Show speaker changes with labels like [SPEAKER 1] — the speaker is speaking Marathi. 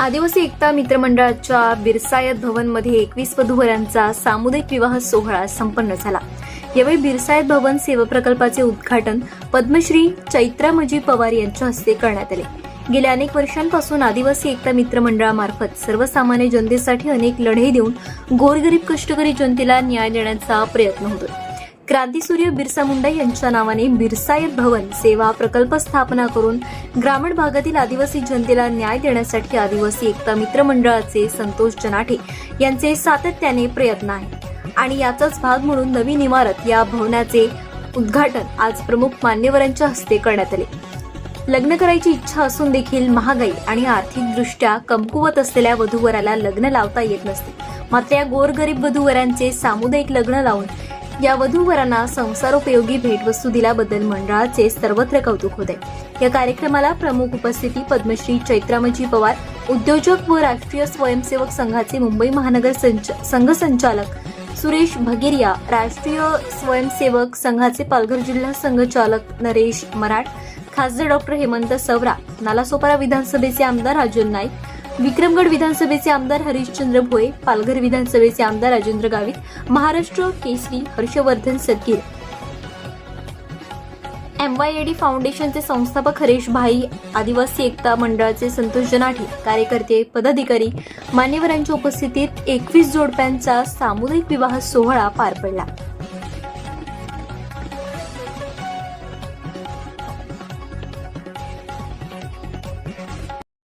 [SPEAKER 1] आदिवासी एकता मित्रमंडळाच्या बिरसायत भवनमध्ये एकवीस वधूवरांचा सामुदायिक विवाह सोहळा संपन्न झाला. यावेळी बिरसायत भवन सेवा प्रकल्पाचे उद्घाटन पद्मश्री चैत्रामजी पवार यांच्या हस्ते करण्यात आले. गेल्या अनेक वर्षांपासून आदिवासी एकता मित्रमंडळामार्फत सर्वसामान्य जनतेसाठी अनेक लढे देऊन गोरगरीब कष्टकरी जनतेला न्याय देण्याचा प्रयत्न होतो क्रांतीसूर्य बिरसा मुंडा यांच्या नावाने बिरसायत भवन सेवा प्रकल्प स्थापना करून ग्रामीण भागातील आदिवासी जनतेला न्याय देण्यासाठी आदिवासी एकता मित्र मंडळाचे संतोष जनाठे यांचे सातत्याने प्रयत्न आहे. आणि याचाच भाग म्हणून नवीन इमारत या भवनाचे उद्घाटन आज प्रमुख मान्यवरांच्या हस्ते करण्यात आले. लग्न करायची इच्छा असून देखील महागाई आणि आर्थिकदृष्ट्या कमकुवत असलेल्या वधूवराला लग्न लावता येत नसते. मात्र या गोरगरीब वधूवरांचे सामुदायिक लग्न लावून या वधूवरांना संसारोपयोगी भेटवस्तू दिल्याबद्दल मंडळाचे सर्वत्र कौतुक होते. या कार्यक्रमाला प्रमुख उपस्थिती पद्मश्री चैत्रामजी पवार उद्योजक व राष्ट्रीय स्वयंसेवक संघाचे मुंबई महानगर संघ संचालक सुरेश भगिरिया राष्ट्रीय स्वयंसेवक संघाचे पालघर जिल्हा संघचालक नरेश मराठ खासदार डॉक्टर हेमंत सवरा नालासोपारा विधानसभेचे आमदार राजन नाईक विक्रमगड विधानसभेचे आमदार हरिश्चंद्र भोये पालघर विधानसभेचे आमदार राजेंद्र गावित महाराष्ट्र केसरी हर्षवर्धन सदगीर. एम वाय फाउंडेशनचे संस्थापक हरीश भाई आदिवासी एकता मंडळाचे संतोष जनाठे कार्यकर्ते पदाधिकारी मान्यवरांच्या उपस्थितीत एकवीस जोडप्यांचा सामुदायिक विवाह सोहळा पार पडला.